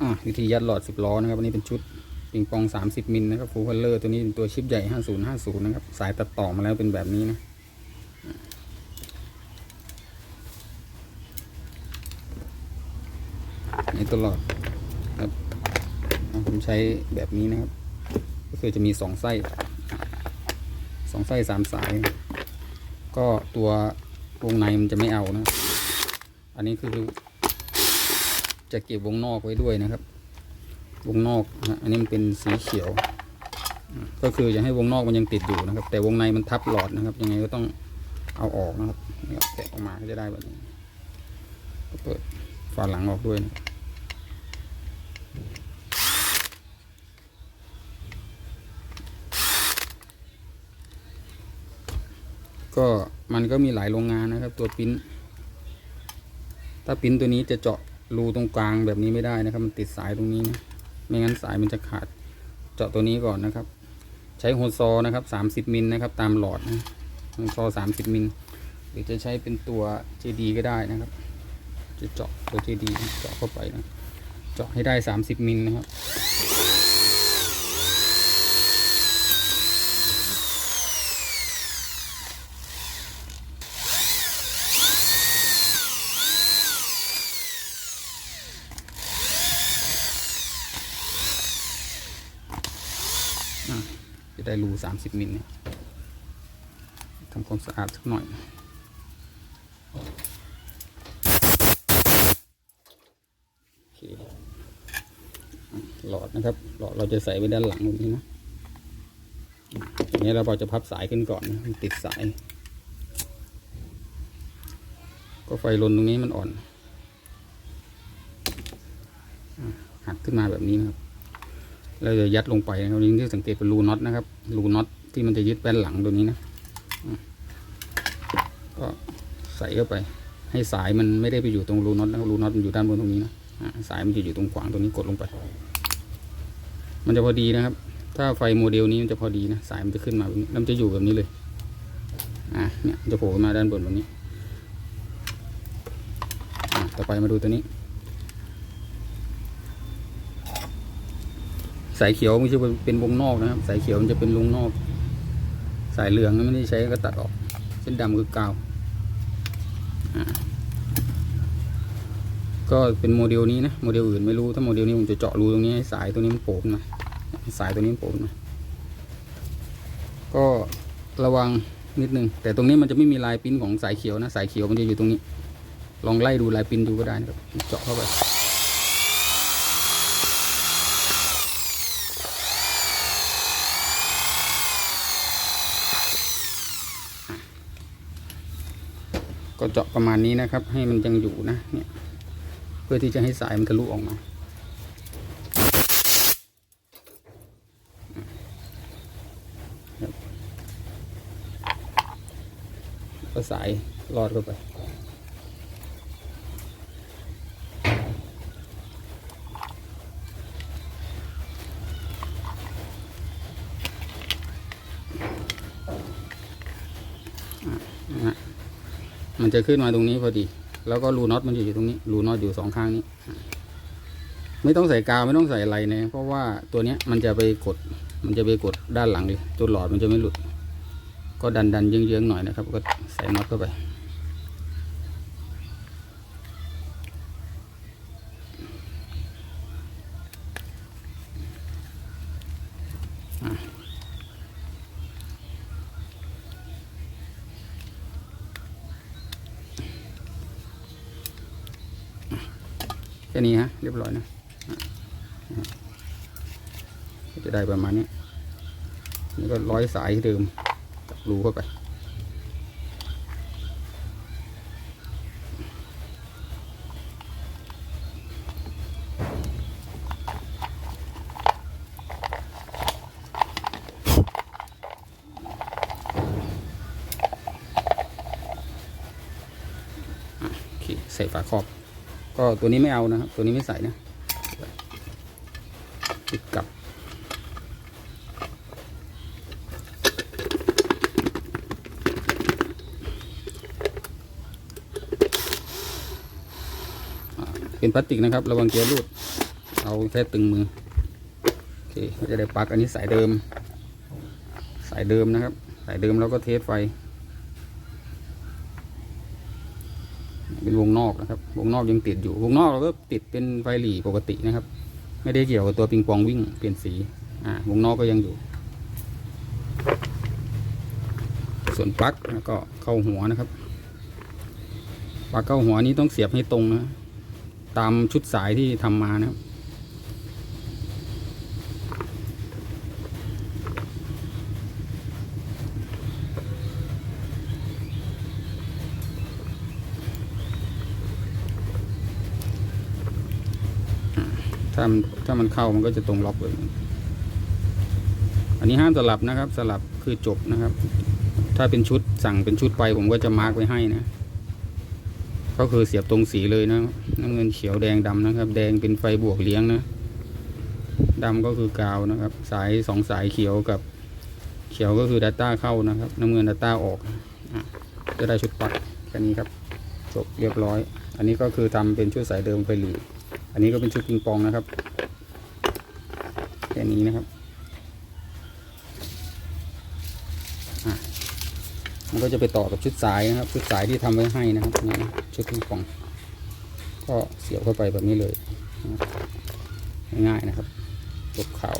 อะวิธียัดหลอด 10 ล้อนะครับอันนี้เป็นชุดปิงปอง 30 มิลนะครับฟูลคัลเลอร์ตัวนี้เป็นตัวชิปใหญ่ 5050 นะครับ สายตัดต่อมาแล้วเป็นแบบนี้นะนี่ตัวหลอดครับผมใช้แบบนี้นะครับ ก็คือจะมีสองไส้สองไส้สามสาย ก็ตัววงในมันจะไม่เอานะ อันนี้คือ จะเก็บวงนอกไว้ด้วยนะครับ วงนอกนะอันนี้มันเป็นสีเขียว ก็คือจะให้วงนอกมันยังติดอยู่นะครับ แต่วงในมันทับหลอดนะครับ ยังไงก็ต้องเอาออกนะครับแกะออกมาก็จะได้แบบนี้เปิดฝาหลังออกด้วยนะก็มันก็มีหลายโรงงานนะครับ ตัวปิ้น ถ้าปิ้นตัวนี้จะเจาะ รูตรงกลางแบบนี้ไม่ได้นะครับ มันติดสายตรงนี้นะไม่งั้นสายมันจะขาด เจาะตัวนี้ก่อนนะครับ ใช้โฮซอนะครับสามสิบมิลนะครับตามหลอดนะโฮซอสามสิบมิลหรือจะใช้เป็นตัว JD ก็ได้นะครับ จะเจาะตัว JD เจาะเข้าไปนะ เจาะให้ได้สามสิบมิลนะครับ อะจะ ได้รูสามสิบมิลเนี่ยทำความสะอาดสักหน่อย หลอดนะครับ หลอดเราจะใส่ไว้ด้านหลังตรงนี้นะอันนี้เราพอจะพับสายขึ้นก่อนนะมันติดสาย ก็ไฟลนตรงนี้มันอ่อนหักขึ้นมาแบบนี้นะครับ เราจะยัดลงไปนะครับนี่ที่สังเกตเป็นรูน็อตนะครับ รูน็อตที่มันจะยึดแป้นหลังตัวนี้นะ ก็ใส่เข้าไป ให้สายมันไม่ได้ไปอยู่ตรงรูน็อตนะรูน็อตมันอยู่ด้านบนตรงนี้นะสายมันจะอยู่ตรงขวางตรงนี้กดลงไป มันจะพอดีนะครับ ถ้าไฟโมเดลนี้มันจะพอดีนะ สายมันจะขึ้นมาแบบนี้แล้วมันจะอยู่แบบนี้เลย อะเนี่ยจะโผล่มาด้านบนแบบนี้ ต่อไปมาดูตัวนี้ สายเขียวมันจะเป็นวงนอกนะครับ สายเขียวมันจะเป็นวงนอก สายเหลืองไม่ได้ใช้ก็ตัดออก เส้นดำคือกาวก็เป็นโมเดลนี้นะโมเดลอื่นไม่รู้ถ้าโมเดลนี้ผมจะเจาะรูตรงนี้ให้สายตัวนี้มันโผล่ขึ้นมาสายตัวนี้มันโผล่ขึ้นมาก็ระวังนิดนึงแต่ตรงนี้มันจะไม่มีลายปิ้นของสายเขียวนะ สายเขียวมันจะอยู่ตรงนี้ ลองไล่ดูลายปิ้นดูก็ได้นะครับเจาะเข้าไป ก็เจาะประมาณนี้นะครับ ให้มันยังอยู่นะเนี่ยเพื่อที่จะให้สายมันทะลุออกมาครับก็สายรอดเข้าไป มันจะขึ้นมาตรงนี้พอดี แล้วก็รูน็อตมันอยู่ตรงนี้ รูน็อตอยู่สองข้างนี้ ไม่ต้องใส่กาวไม่ต้องใส่อะไรนะ เพราะว่าตัวเนี้ยมันจะไปกด มันจะไปกดด้านหลังเลยตัวหลอดมันจะไม่หลุด ก็ดันดันเยื้องๆหน่อยนะครับ ก็ใส่น็อตเข้าไป แค่นี้ฮะเรียบร้อยนะจะได้ประมาณนี้นี่ก็ร้อยสายที่เดิมกับรูเข้าไปใส่ฝาครอบ ก็ตัวนี้ไม่เอานะครับ ตัวนี้ไม่ใส่นะติดกับเป็นพลาสติกนะครับ ระวังเกียร์รูด เอาแค่ตึงมือ โอเคก็จะได้ปลั๊กอันนี้สายเดิม สายเดิมนะครับ สายเดิมแล้วก็เทสไฟ เป็นวงนอกนะครับ วงนอกยังติดอยู่ วงนอกเราก็ติดเป็นไฟหลีปกตินะครับ ไม่ได้เกี่ยวกับตัวปิงปองวิ่งเปลี่ยนสี อ่าวงนอกก็ยังอยู่ ส่วนปลั๊กแล้วก็เข้าหัวนะครับ ปลั๊กเข้าหัวนี้ต้องเสียบให้ตรงนะ ตามชุดสายที่ทำมานะครับ ถ้ามันถ้ามันเข้ามันก็จะตรงล็อกเลย อันนี้ห้ามสลับนะครับ สลับคือจบนะครับ ถ้าเป็นชุดสั่งเป็นชุดไปผมก็จะมาร์กไว้ให้นะก็คือเสียบตรงสีเลยนะน้ำเงินเขียวแดงดำนะครับ แดงเป็นไฟบวกเลี้ยงนะดำก็คือกาวนะครับ สายสองสายเขียวกับ เขียวก็คือ Data เข้านะครับ น้ำเงิน Data ออกจะได้ชุดปักแค่นี้ครับจบเรียบร้อย อันนี้ก็คือทำเป็นชุดสายเดิมไฟหลี อันนี้ก็เป็นชุดปิงปองนะครับแค่นี้นะครับมันก็จะไปต่อกับชุดสายนะครับ ชุดสายที่ทำไว้ให้นะครับนี่ชุดปิงปอง ก็เสียบเข้าไปแบบนี้เลย ง่ายๆนะครับจบข่าว